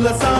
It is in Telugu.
Let's Sam.